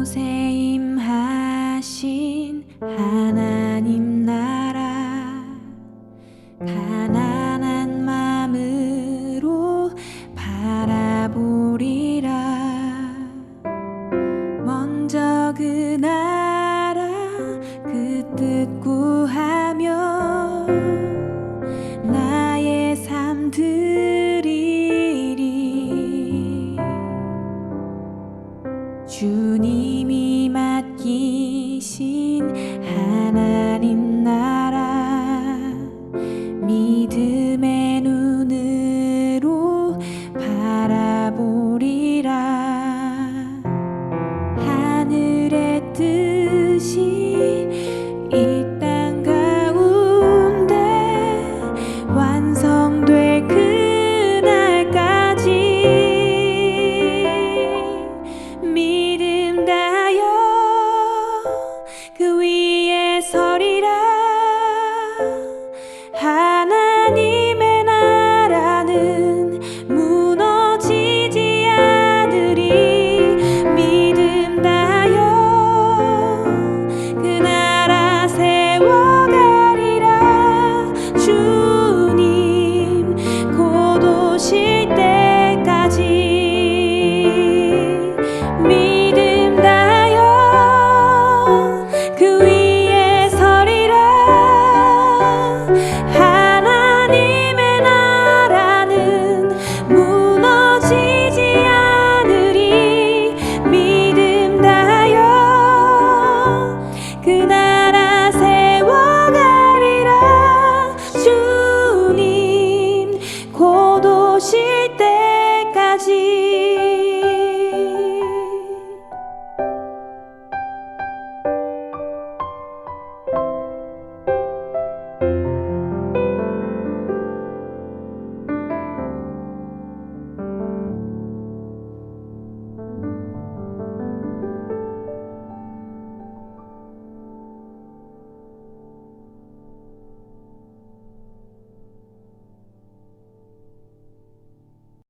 곳에 임하신 하나님 나라. 가난한 마음으로 바라보리라. 먼저 그 나라 그 뜻 구하며 나의 삶 드리리. 주님